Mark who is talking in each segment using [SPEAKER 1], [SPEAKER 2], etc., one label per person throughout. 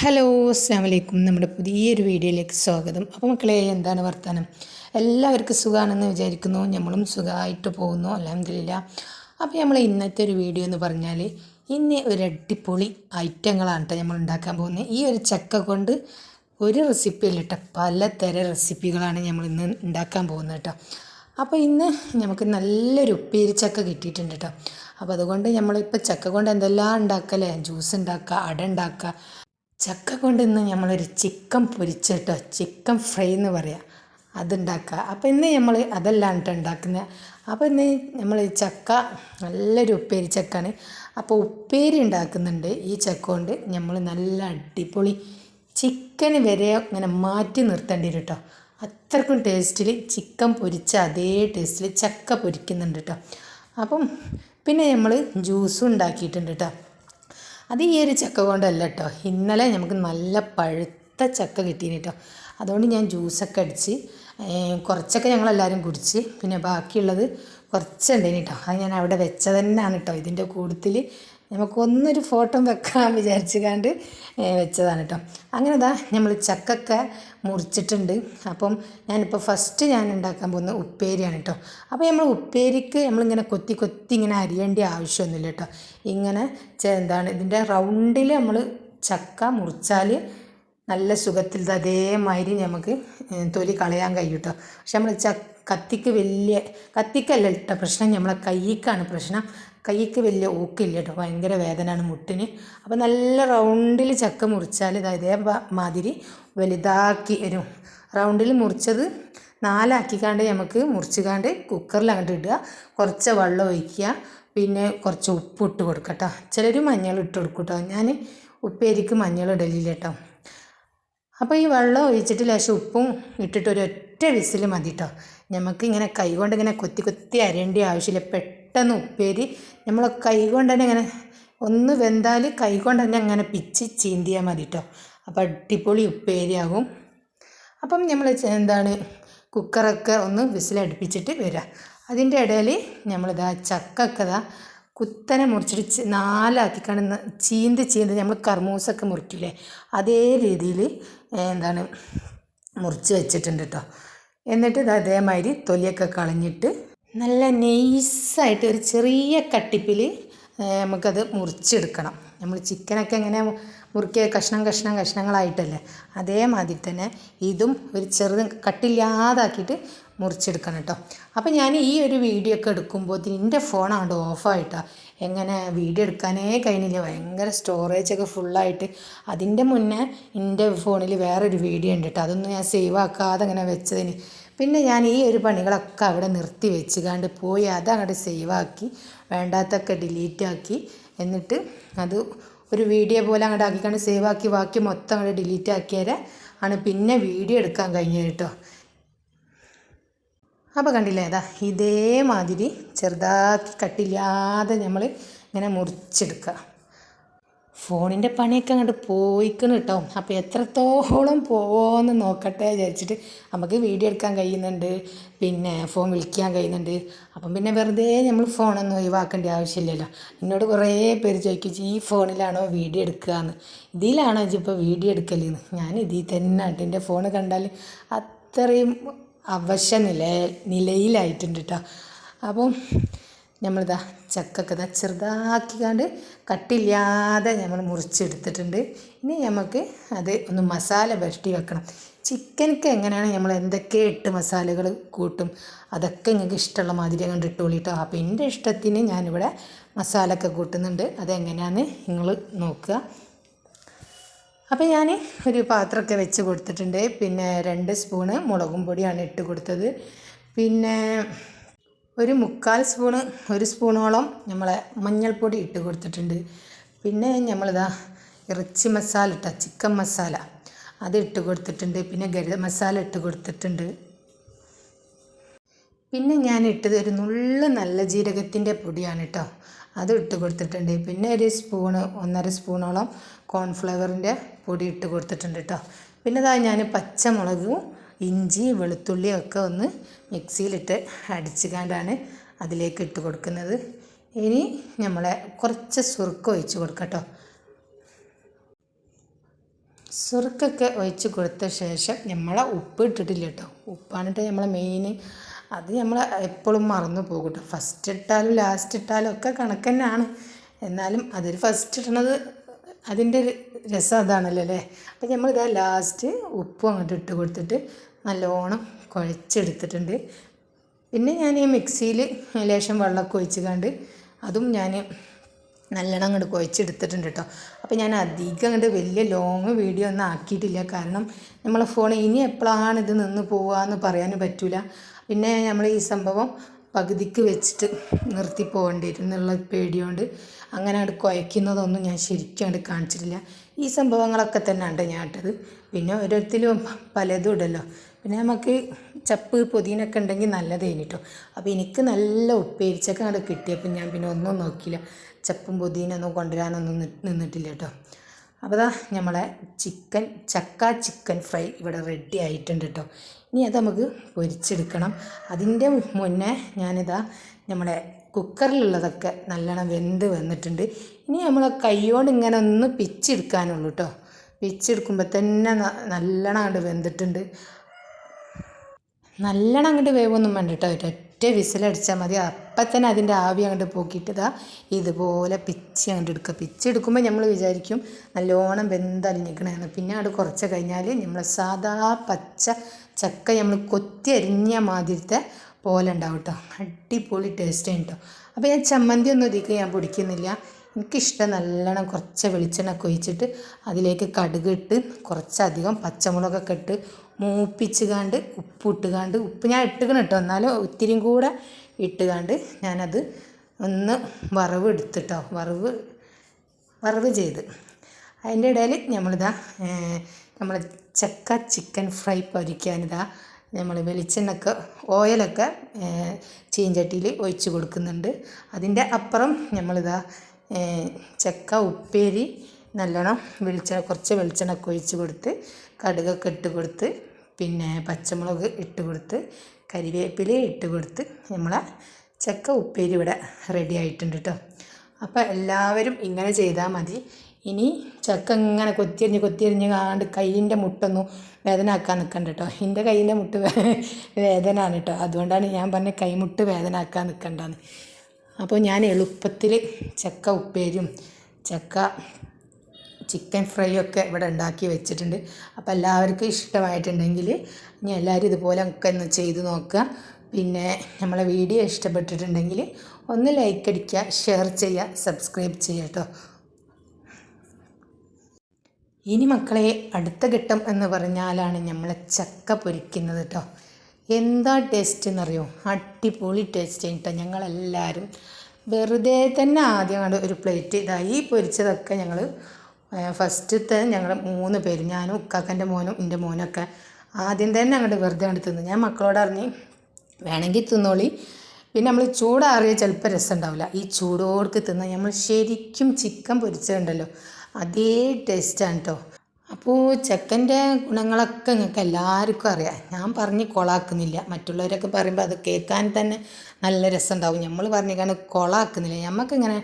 [SPEAKER 1] Hello അസ്സാമലൈക്കും നമ്മുടെ പുതിയൊരു വീഡിയോയിലേക്ക് സ്വാഗതം. അപ്പോൾ മക്കളെ എന്താണ് വർത്തമാനം എല്ലാവർക്കും സുഖമാണെന്ന് വിചാരിക്കുന്നു. നമ്മളും സുഖമായിട്ട് പോകുന്നു അലഹമില്ല അപ്പോൾ നമ്മൾ ഇന്നത്തെ ഒരു വീഡിയോ എന്ന് പറഞ്ഞാൽ ഇന്ന് ഒരു അടിപൊളി ഐറ്റങ്ങളാണ് കേട്ടോ നമ്മൾ ഉണ്ടാക്കാൻ പോകുന്നത്. ഈ ഒരു ചക്ക കൊണ്ട് ഒരു റെസിപ്പി അല്ല കേട്ടോ പലതരം റെസിപ്പികളാണ് നമ്മൾ ഇന്ന് ഉണ്ടാക്കാൻ പോകുന്നത് കേട്ടോ അപ്പോൾ ഇന്ന് നമുക്ക് നല്ലൊരു ഉപ്പേരി ചക്ക കിട്ടിയിട്ടുണ്ട് കേട്ടോ അപ്പോൾ അതുകൊണ്ട് നമ്മളിപ്പോൾ ചക്ക കൊണ്ട് എന്തെല്ലാം ഉണ്ടാക്കല്ലേ ജ്യൂസ് ഉണ്ടാക്കുക അട ഉണ്ടാക്കുക ചക്ക കൊണ്ട് ഇന്ന് നമ്മളൊരു ചിക്കൻ പൊരിച്ചിട്ടോ ചിക്കൻ ഫ്രൈ എന്ന് പറയാം അതുണ്ടാക്കുക അപ്പോൾ ഇന്ന് നമ്മൾ അതെല്ലാം കേട്ടോ ഉണ്ടാക്കുന്നത് അപ്പോൾ ഇന്ന് നമ്മൾ ഈ ചക്ക നല്ലൊരു ഉപ്പേരി ചക്കാണ്. അപ്പോൾ ഉപ്പേരി ഉണ്ടാക്കുന്നുണ്ട് ഈ ചക്ക കൊണ്ട്. നമ്മൾ നല്ല അടിപൊളി ചിക്കൻ വരെ ഇങ്ങനെ മാറ്റി നിർത്തേണ്ടി വരും കേട്ടോ അത്രക്കും ടേസ്റ്റിൽ ചിക്കൻ പൊരിച്ച അതേ ടേസ്റ്റിൽ ചക്ക പൊരിക്കുന്നുണ്ട് കേട്ടോ അപ്പം പിന്നെ നമ്മൾ ജ്യൂസും ഉണ്ടാക്കിയിട്ടുണ്ട് കേട്ടോ അത് ഈ ഒരു ചക്ക കൊണ്ടല്ല കേട്ടോ ഇന്നലെ നമുക്ക് നല്ല പഴുത്ത ചക്ക കിട്ടീന് കേട്ടോ അതുകൊണ്ട് ഞാൻ ജ്യൂസൊക്കെ അടിച്ച് കുറച്ചൊക്കെ ഞങ്ങളെല്ലാവരും കുടിച്ച് പിന്നെ ബാക്കിയുള്ളത് കുറച്ചുണ്ടേനി കേട്ടോ അത് ഞാൻ അവിടെ വെച്ചതന്നെയാണ് കേട്ടോ ഇതിന്റെ കൂട്ടത്തിൽ നമുക്കൊന്നൊരു ഫോട്ടോ വെക്കാൻ വിചാരിച്ച് കണ്ട് വെച്ചതാണ് കേട്ടോ അങ്ങനെ ഇതാ നമ്മൾ ചക്കൊക്കെ മുറിച്ചിട്ടുണ്ട്. അപ്പം ഞാനിപ്പോൾ ഫസ്റ്റ് ഞാൻ ഉണ്ടാക്കാൻ പോകുന്ന ഉപ്പേരിയാണ് കേട്ടോ അപ്പോൾ നമ്മൾ ഉപ്പേരിക്ക് നമ്മളിങ്ങനെ കൊത്തി കൊത്തി ഇങ്ങനെ അരിയേണ്ട ആവശ്യമൊന്നുമില്ല കേട്ടോ ഇങ്ങനെ എന്താണ് ഇതിന്റെ റൗണ്ടിൽ നമ്മൾ ചക്ക മുറിച്ചാൽ നല്ല സുഖത്തിൽ അതേമാതിരി നമുക്ക് തൊലി കളയാൻ കഴിയും കേട്ടോ പക്ഷെ നമ്മൾ ച കത്തിക്ക് വലിയ കത്തിക്കല്ല കേട്ടോ പ്രശ്നം നമ്മളെ കൈക്കാണ് പ്രശ്നം. കൈക്ക് വലിയ ഊക്കില്ല കേട്ടോ. ഭയങ്കര വേദനയാണ് മുട്ടിന്. അപ്പോൾ നല്ല റൗണ്ടിൽ ചക്ക മുറിച്ചാൽ ഇതേ മാതിരി വലുതാക്കി വരും റൗണ്ടിൽ മുറിച്ചത് നാലാക്കിക്കാണ്ട് നമുക്ക് മുറിച്ചുകാണ്ട് കുക്കറിൽ അങ്ങോട്ട് ഇടുക. കുറച്ച് വെള്ളം ഒഴിക്കുക. പിന്നെ കുറച്ച് ഉപ്പ് ഇട്ട് കൊടുക്കുക കേട്ടോ. ചിലർ മഞ്ഞൾ ഇട്ട് കൊടുക്കും കേട്ടോ. ഞാൻ ഉപ്പേരിക്ക് മഞ്ഞൾ ഇടലില്ല കേട്ടോ. അപ്പോൾ ഈ വെള്ളം ഒഴിച്ചിട്ട് ലേശം ഉപ്പും ഇട്ടിട്ട് ഒറ്റ വിസിൽ മതി കേട്ടോ. നമുക്ക് ഇങ്ങനെ കൈ കൊണ്ട് ഇങ്ങനെ കൊത്തി കൊത്തി അരേണ്ട ആവശ്യമില്ല. പെട്ടെന്ന് ഉപ്പേരി. നമ്മൾ കൈ കൊണ്ട് തന്നെ ഇങ്ങനെ ഒന്ന് വെന്താൽ കൈ കൊണ്ട് തന്നെ അങ്ങനെ പിച്ച് ചീന്തിയാൽ മതി കേട്ടോ അപ്പോൾ അടിപൊളി ഉപ്പേരിയാകും. അപ്പം നമ്മൾ എന്താണ് കുക്കറൊക്കെ ഒന്ന് വിസിലടുപ്പിച്ചിട്ട് വരാം. അതിന്റെ ഇടയിൽ നമ്മളിതാ ചക്കൊക്കെ ഇതാ കുത്തനെ മുറിച്ചിട്ട് നാലാക്കിക്കാണ് ചീന്തി ചീന്തി നമ്മൾ കർമൂസൊക്കെ മുറിക്കില്ലേ? അതേ രീതിയിൽ എന്താണ് മുറിച്ച് വെച്ചിട്ടുണ്ട് കേട്ടോ എന്നിട്ട് ഇത് അതേമാതിരി തൊലിയൊക്കെ കളഞ്ഞിട്ട് നല്ല നെയ്സായിട്ട് ഒരു ചെറിയ കട്ടിപ്പിൽ നമുക്കത് മുറിച്ചെടുക്കണം. നമ്മൾ ചിക്കനൊക്കെ എങ്ങനെ മുറുക്കിയ കഷ്ണം കഷ്ണം കഷ്ണങ്ങളായിട്ടല്ലേ? അതേമാതിരി തന്നെ ഇതും ഒരു ചെറുത് കട്ടില്ലാതാക്കിയിട്ട് മുറിച്ചെടുക്കണം കേട്ടോ. അപ്പോൾ ഞാൻ ഈ ഒരു വീഡിയോ ഒക്കെ എടുക്കുമ്പോൾ എന്റെ ഫോണാണ്ട് ഓഫായിട്ടാണ് എങ്ങനെ വീഡിയോ എടുക്കാനേ കഴിഞ്ഞില്ല. ഭയങ്കര സ്റ്റോറേജൊക്കെ ഫുള്ളായിട്ട് അതിന്റെ മുന്നേ എന്റെ ഫോണിൽ വേറൊരു വീഡിയോ ഉണ്ട് കേട്ടോ അതൊന്നും ഞാൻ സേവ് ആക്കാതെ അങ്ങനെ വെച്ചതിന്. പിന്നെ ഞാൻ ഈ ഒരു പണികളൊക്കെ അവിടെ നിർത്തി വെച്ചുകാണ്ട് പോയി. അത് അങ്ങോട്ട് സേവ് ആക്കി വേണ്ടാത്തൊക്കെ ഡിലീറ്റ് ആക്കി. എന്നിട്ട് അത് ഒരു വീഡിയോ പോലെ അങ്ങോട്ട് ആക്കിക്കാണ്ട് സേവ് ആക്കി ബാക്കി മൊത്തം അങ്ങോട്ട് ഡിലീറ്റ് ആക്കിയാൽ ആണ് പിന്നെ വീഡിയോ എടുക്കാൻ കഴിഞ്ഞത് കേട്ടോ അപ്പോൾ കണ്ടില്ലേ അതാ ഇതേമാതിരി ചെറുതാക്കി കട്ടില്ലാതെ നമ്മൾ ഇങ്ങനെ മുറിച്ചെടുക്കുക ഫോണിന്റെ പണിയൊക്കെ അങ്ങോട്ട് പോയിക്കണം കേട്ടോ അപ്പോൾ എത്രത്തോളം പോകുമെന്ന് നോക്കട്ടെ വിചാരിച്ചിട്ട് നമുക്ക് വീഡിയോ എടുക്കാൻ കഴിയുന്നുണ്ട് പിന്നെ ഫോൺ വിളിക്കാൻ കഴിയുന്നുണ്ട്. അപ്പം പിന്നെ വെറുതെ നമ്മൾ ഫോണൊന്നും ഒഴിവാക്കേണ്ട ആവശ്യമില്ലല്ലോ. എന്നോട് കുറേ പേര് ചോദിക്കും ഈ ഫോണിലാണോ വീഡിയോ എടുക്കുക എന്ന് ഇതിലാണോ ഇപ്പോൾ വീഡിയോ എടുക്കലെന്ന് ഞാൻ ഇതിൽ തന്നെ എന്റെ ഫോൺ കണ്ടാൽ അത്രയും അവശ്യ നില നിലയിലായിട്ടുണ്ട് കേട്ടോ അപ്പം നമ്മളിതാ ചക്കൊക്കെ ഇതാ ചെറുതാക്കിക്കാണ്ട് കട്ടില്ലാതെ നമ്മൾ മുറിച്ചെടുത്തിട്ടുണ്ട്. ഇനി നമുക്ക് അത് ഒന്ന് മസാല പുരട്ടി വെക്കണം. ചിക്കനൊക്കെ എങ്ങനെയാണ് നമ്മൾ എന്തൊക്കെ ഇട്ട് മസാലകൾ കൂട്ടും? അതൊക്കെ നിങ്ങൾക്ക് ഇഷ്ടമുള്ള മാതിരി കണ്ട് ഇട്ടോളി കേട്ടോ അപ്പോൾ എന്റെ ഇഷ്ടത്തിന് ഞാനിവിടെ മസാലയൊക്കെ കൂട്ടുന്നുണ്ട്. അതെങ്ങനെയാണെന്ന് നിങ്ങൾ നോക്കുക. അപ്പോൾ ഞാൻ ഒരു പാത്രമൊക്കെ വെച്ച് കൊടുത്തിട്ടുണ്ട്. പിന്നെ രണ്ട് സ്പൂണ് മുളകും പൊടിയാണ് ഇട്ട് കൊടുത്തത്. പിന്നെ ഒരു മുക്കാൽ സ്പൂണ് ഒരു സ്പൂണോളം നമ്മളെ മഞ്ഞൾപ്പൊടി ഇട്ട് കൊടുത്തിട്ടുണ്ട്. പിന്നെ നമ്മളിതാ ഇറച്ചി മസാല ഇട്ട ചിക്കൻ മസാല അത് ഇട്ട് കൊടുത്തിട്ടുണ്ട്. പിന്നെ ഗരം മസാല ഇട്ട് കൊടുത്തിട്ടുണ്ട്. പിന്നെ ഞാൻ ഇട്ടത് ഒരു നുള്ള് നല്ല ജീരകത്തിന്റെ പൊടിയാണ് കേട്ടോ. അത് ഇട്ട് കൊടുത്തിട്ടുണ്ട്. പിന്നെ ഒരു സ്പൂണ് ഒന്നര സ്പൂണോളം കോൺഫ്ലവറിന്റെ പൊടി ഇട്ട് കൊടുത്തിട്ടുണ്ട് കേട്ടോ പിന്നെ ഇതാ ഞാൻ പച്ചമുളകും ഇഞ്ചി വെളുത്തുള്ളിയും ഒക്കെ ഒന്ന് മിക്സിയിലിട്ട് അടിച്ചുകൊണ്ടാണ് അതിലേക്ക് ഇട്ട് കൊടുക്കുന്നത്. ഇനി നമ്മളെ കുറച്ച് സുറുക്ക ഒഴിച്ച് കൊടുക്കാം കേട്ടോ സുറുക്കൊക്കെ ഒഴിച്ച് കൊടുത്ത ശേഷം നമ്മളെ ഉപ്പ് ഇട്ടിട്ടില്ല കേട്ടോ ഉപ്പാണ് നമ്മളെ മെയിൻ അത് നമ്മൾ എപ്പോഴും മറന്നു പോകും കേട്ടോ ഫസ്റ്റ് ഇട്ടാലും ലാസ്റ്റ് ഇട്ടാലും ഒക്കെ കണക്ക് തന്നെയാണ്. എന്നാലും അതിൽ ഫസ്റ്റ് ഇടണത് അതിന്റെ രസം അതാണല്ലോ അല്ലേ? അപ്പം നമ്മൾ ഇതാ ലാസ്റ്റ് ഉപ്പ് അങ്ങോട്ട് ഇട്ട് കൊടുത്തിട്ട് നല്ലോണം കുഴച്ചെടുത്തിട്ടുണ്ട്. പിന്നെ ഞാൻ ഈ മിക്സിയിൽ ലേശം വെള്ളമൊക്കെ ഒഴിച്ച് കണ്ട് അതും ഞാൻ നല്ലോണം അങ്ങോട്ട് കുഴച്ചെടുത്തിട്ടുണ്ട് കേട്ടോ അപ്പോൾ ഞാൻ അധികം അങ്ങോട്ട് വലിയ ലോങ് വീഡിയോ ഒന്നും ആക്കിയിട്ടില്ല. കാരണം നമ്മളെ ഫോൺ ഇനി എപ്പോഴാണ് ഇത് നിന്ന് പോവുക എന്ന് പറയാനും പറ്റില്ല പിന്നെ നമ്മൾ ഈ സംഭവം പകുതിക്ക് വെച്ചിട്ട് നിർത്തി പോകേണ്ടി വരും എന്നുള്ള പേടിയോണ്ട് അങ്ങനെ അത് കുഴയ്ക്കുന്നതൊന്നും ഞാൻ ശരിക്കും അത് കാണിച്ചിട്ടില്ല. ഈ സംഭവങ്ങളൊക്കെ തന്നെ ഉണ്ട് ഞാൻ ഇട്ടത്. പിന്നെ ഓരോരുത്തരും പലതും ഇടല്ലോ. പിന്നെ നമുക്ക് ചപ്പ് പൊതിനൊക്കെ ഉണ്ടെങ്കിൽ നല്ലതേനി കേട്ടോ അപ്പോൾ എനിക്ക് നല്ല ഉപ്പേരിച്ചൊക്കെ അവിടെ കിട്ടിയപ്പോൾ ഞാൻ പിന്നെ ഒന്നും നോക്കിയില്ല. ചപ്പും പൊതിനൊന്നും കൊണ്ടുവരാനൊന്നും നിന്നിട്ടില്ല കേട്ടോ അപ്പോൾ ദാ നമ്മളെ ചിക്കൻ ചക്ക ചിക്കൻ ഫ്രൈ ഇവിടെ റെഡി ആയിട്ടുണ്ട് കേട്ടോ ഇനി അത് നമുക്ക് പൊരിച്ചെടുക്കണം. അതിന്റെ മുന്നേ ഞാനിതാ നമ്മുടെ കുക്കറിലുള്ളതൊക്കെ നല്ലോണം വെന്ത് വന്നിട്ടുണ്ട്. ഇനി നമ്മൾ കൈകൊണ്ട് ഇങ്ങനെ ഒന്ന് പിച്ചെടുക്കാനുള്ളൂ കേട്ടോ പിച്ചെടുക്കുമ്പോൾ തന്നെ നല്ലോണം അങ്ങോട്ട് വെന്തിട്ടുണ്ട്. നല്ലോണം അങ്ങോട്ട് വേവൊന്നും വേണ്ട കേട്ടോ ഒരൊറ്റ വിസിലടിച്ചാൽ മതി. അപ്പം തന്നെ അതിന്റെ ആവി അങ്ങോട്ട് പോക്കിയിട്ട് ഇതാ ഇതുപോലെ പിച്ച് അങ്ങോട്ട് എടുക്കുക. പിച്ച് എടുക്കുമ്പോൾ നമ്മൾ വിചാരിക്കും നല്ലോണം വെന്തലിഞ്ഞിക്കണമെന്ന് പിന്നെ അവിടെ കുറച്ച് കഴിഞ്ഞാൽ നമ്മൾ സാധാ പച്ച ചക്ക നമ്മൾ കൊത്തി അരിഞ്ഞ മാതിരത്തെ പോലെ ഉണ്ടാവും കേട്ടോ അടിപൊളി ടേസ്റ്റ് കേട്ടോ അപ്പോൾ ഞാൻ ചമ്മന്തി ഒന്നും ഇതിക്ക് ഞാൻ പൊടിക്കുന്നില്ല. എനിക്കിഷ്ടം നല്ലോണം കുറച്ച് വെളിച്ചെണ്ണ ഒക്കെ ഒഴിച്ചിട്ട് അതിലേക്ക് കടുക് ഇട്ട് കുറച്ചധികം പച്ചമുളകൊക്കെ ഇട്ട് മൂപ്പിച്ച് കണ്ട് ഉപ്പ് ഞാൻ ഇട്ടുകണ് കേട്ടോ. എന്നാലും ഒത്തിരി കൂടെ ഇട്ട് കണ്ട് ഞാനത് ഒന്ന് വറവ് എടുത്തിട്ടോ. വറവ് വറവ് ചെയ്ത്. അതിന്റെ ഇടയിൽ നമ്മളിതാ നമ്മൾ ചക്ക ചിക്കൻ ഫ്രൈ പൊരിക്കാനിതാ നമ്മൾ വെളിച്ചെണ്ണൊക്കെ ഓയിലൊക്കെ ചീഞ്ചട്ടിയിൽ ഒഴിച്ച് കൊടുക്കുന്നുണ്ട്. അതിന്റെ അപ്പുറം നമ്മളിതാ ചക്ക ഉപ്പേരി നല്ലോണം വെളിച്ചെണ്ണ കുറച്ച് വെളിച്ചെണ്ണ ഒക്കെ ഒഴിച്ച് കൊടുത്ത് കടുകൊക്കെ ഇട്ട് കൊടുത്ത് പിന്നെ പച്ചമുളക് ഇട്ട് കൊടുത്ത് കരിവേപ്പില ഇട്ട് കൊടുത്ത് നമ്മളെ ചക്ക ഉപ്പേരി ഇവിടെ റെഡി ആയിട്ടുണ്ട് കേട്ടോ അപ്പോൾ എല്ലാവരും ഇങ്ങനെ ചെയ്താൽ മതി. ഇനി ചക്ക ഇങ്ങനെ കൊത്തിയരിഞ്ഞ് കൊത്തിയരിഞ്ഞ് കാണ്ട് കയ്യിന്റെ മുട്ടൊന്നും വേദന ആക്കാൻ നിൽക്കണ്ട കേട്ടോ എന്റെ കയ്യിന്റെ മുട്ട് വേദന വേദനയാണ് കേട്ടോ അതുകൊണ്ടാണ് ഞാൻ പറഞ്ഞ കൈമുട്ട് വേദന ആക്കാൻ നിൽക്കണ്ടെന്ന് അപ്പോൾ ഞാൻ എളുപ്പത്തിൽ ചക്ക ഉപ്പേരിയും ചക്ക ചിക്കൻ ഫ്രൈ ഒക്കെ ഇവിടെ ഉണ്ടാക്കി വെച്ചിട്ടുണ്ട്. അപ്പോൾ എല്ലാവർക്കും ഇഷ്ടമായിട്ടുണ്ടെങ്കിൽ ഇനി എല്ലാവരും ഇതുപോലെ ഒക്കെ ഒന്ന് ചെയ്ത് നോക്കുക. പിന്നെ നമ്മളെ വീഡിയോ ഇഷ്ടപ്പെട്ടിട്ടുണ്ടെങ്കിൽ ഒന്ന് ലൈക്ക് അടിക്കുക ഷെയർ ചെയ്യുക സബ്സ്ക്രൈബ് ചെയ്യുക കേട്ടോ. ഇനി മക്കളെ അടുത്ത ഘട്ടം എന്ന് പറഞ്ഞാലാണ് നമ്മൾ ചക്ക പൊരിക്കുന്നത് കേട്ടോ. എന്താ ടേസ്റ്റ് എന്നറിയോ? അടിപൊളി ടേസ്റ്റ് കേട്ടോ ഞങ്ങളെല്ലാവരും. വെറുതെ തന്നെ ആദ്യം ഒരു പ്ലേറ്റ് ഇതായി പൊരിച്ചതൊക്കെ ഞങ്ങൾ ഫസ്റ്റത്തെ ഞങ്ങൾ മൂന്ന് പേര് ഞാനും ഉക്കാക്കന്റെ മോനും എന്റെ മോനൊക്കെ ആദ്യം തന്നെ അങ്ങോട്ട് വെറുതെ കണ്ട് തിന്നു. ഞാൻ മക്കളോട് അറിഞ്ഞ് വേണമെങ്കിൽ തിന്നോളി. പിന്നെ നമ്മൾ ചൂടാറിയ ചിലപ്പോൾ രസം ഉണ്ടാവില്ല ഈ ചൂടോടുക്ക് തിന്ന നമ്മൾ ശരിക്കും ചിക്കൻ പൊരിച്ചതുണ്ടല്ലോ അതേ ടേസ്റ്റാണ് കേട്ടോ അപ്പോൾ ചെക്കന്റെ ഗുണങ്ങളൊക്കെ നിങ്ങൾക്ക് എല്ലാവർക്കും അറിയാം. ഞാൻ പറഞ്ഞ് കൊളാക്കുന്നില്ല. മറ്റുള്ളവരൊക്കെ പറയുമ്പോൾ അത് കേൾക്കാൻ തന്നെ നല്ല രസം ഉണ്ടാവും നമ്മൾ പറഞ്ഞിക്കാണ് കൊളാക്കുന്നില്ല നമുക്കിങ്ങനെ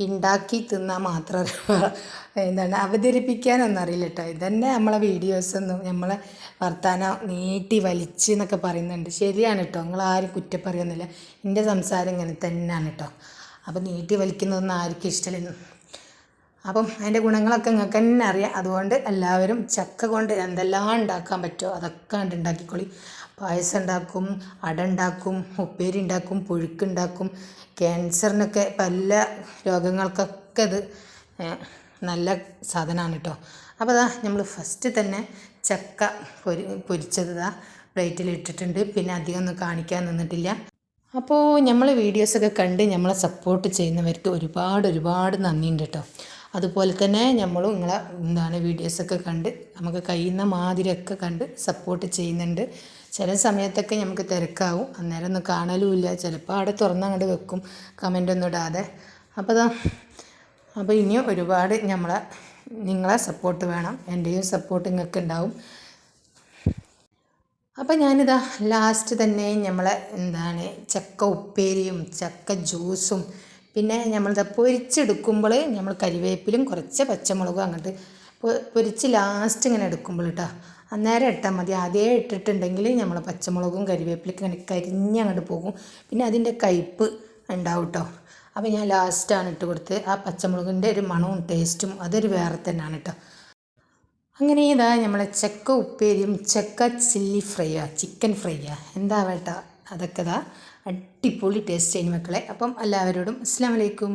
[SPEAKER 1] ഉണ്ടാക്കി തിന്നാൽ മാത്രം എന്താണ് അവതരിപ്പിക്കാനൊന്നും അറിയില്ല കേട്ടോ. ഇതന്നെ നമ്മളെ വീഡിയോസൊന്നും നമ്മളെ വർത്താനം നീട്ടി വലിച്ച് എന്നൊക്കെ പറയുന്നുണ്ട്. ശരിയാണ് കേട്ടോ. നിങ്ങൾ ആരും കുറ്റപ്പറയൊന്നുമില്ല എന്റെ സംസാരം ഇങ്ങനെ തന്നെയാണ് കേട്ടോ. അപ്പം നീട്ടി വലിക്കുന്നതൊന്നും ആർക്കും ഇഷ്ടമില്ല അപ്പം അതിന്റെ ഗുണങ്ങളൊക്കെ നിങ്ങൾക്ക് തന്നെ അറിയാം. അതുകൊണ്ട് എല്ലാവരും ചക്ക കൊണ്ട് എന്തെല്ലാം ഉണ്ടാക്കാൻ പറ്റുമോ അതൊക്കെ കണ്ട് ഉണ്ടാക്കിക്കോളി പായസം ഉണ്ടാക്കും അട ഉണ്ടാക്കും ഉപ്പേരി ഉണ്ടാക്കും പുഴുക്കുണ്ടാക്കും ക്യാൻസറിനൊക്കെ പല രോഗങ്ങൾക്കൊക്കെ ഇത് നല്ല സാധനമാണ് കേട്ടോ. അപ്പോൾ അതാ നമ്മൾ ഫസ്റ്റ് തന്നെ ചക്ക പൊരി പൊരിച്ചത് പ്ലേറ്റിൽ ഇട്ടിട്ടുണ്ട്. പിന്നെ അധികം ഒന്നും കാണിക്കാൻ നിന്നിട്ടില്ല. അപ്പോൾ നമ്മൾ വീഡിയോസൊക്കെ കണ്ട് നമ്മളെ സപ്പോർട്ട് ചെയ്യുന്നവർക്ക് ഒരുപാട് ഒരുപാട് നന്ദിയുണ്ട് കേട്ടോ. അതുപോലെ തന്നെ നമ്മളും നിങ്ങളെ എന്താണ് വീഡിയോസൊക്കെ കണ്ട് നമുക്ക് കഴിയുന്ന മാതിരിയൊക്കെ കണ്ട് സപ്പോർട്ട് ചെയ്യുന്നുണ്ട്. ചില സമയത്തൊക്കെ നമുക്ക് തിരക്കാവും. അന്നേരം ഒന്നും കാണലുമില്ല. ചിലപ്പോൾ അവിടെ തുറന്ന് അങ്ങോട്ട് വെക്കും. കമന്റ് ഒന്നും ഇടാതെ. അപ്പോൾ അതാ അപ്പോൾ ഇനിയും ഒരുപാട് നമ്മളെ നിങ്ങളെ സപ്പോർട്ട് വേണം. എന്റെയും സപ്പോർട്ട് നിങ്ങൾക്ക് ഉണ്ടാവും അപ്പം ഞാനിതാ ലാസ്റ്റ് തന്നെ നമ്മളെ എന്താണ് ചക്ക ഉപ്പേരിയും ചക്ക ജ്യൂസും പിന്നെ നമ്മളിത് പൊരിച്ചെടുക്കുമ്പോൾ നമ്മൾ കരിവേപ്പിലും കുറച്ച് പച്ചമുളകും അങ്ങോട്ട് പൊരിച്ച് ലാസ്റ്റ് ഇങ്ങനെ എടുക്കുമ്പോൾ കേട്ടോ അന്നേരം ഇട്ടാൽ മതി. അതേ ഇട്ടിട്ടുണ്ടെങ്കിൽ നമ്മൾ പച്ചമുളകും കരിവേപ്പിലൊക്കെ ഇങ്ങനെ കരിഞ്ഞങ്ങോട്ട് പോകും. പിന്നെ അതിന്റെ കയ്പ്പ് ഉണ്ടാവും കേട്ടോ അപ്പോൾ ഞാൻ ലാസ്റ്റാണ് ഇട്ട് കൊടുത്ത് ആ പച്ചമുളകിന്റെ ഒരു മണവും ടേസ്റ്റും അതൊരു വേറെ തന്നെയാണ് കേട്ടോ അങ്ങനെ ഇതാ നമ്മളെ ചക്ക ഉപ്പേരിയും ചക്ക ചില്ലി ഫ്രൈയാ ചിക്കൻ ഫ്രൈയാ എന്താ വേട്ട? അതൊക്കെ ഇതാ അടിപൊളി ടേസ്റ്റ് ചെയ്യുന്ന മക്കളെ. അപ്പം എല്ലാവരോടും അസ്സാം വലൈക്കും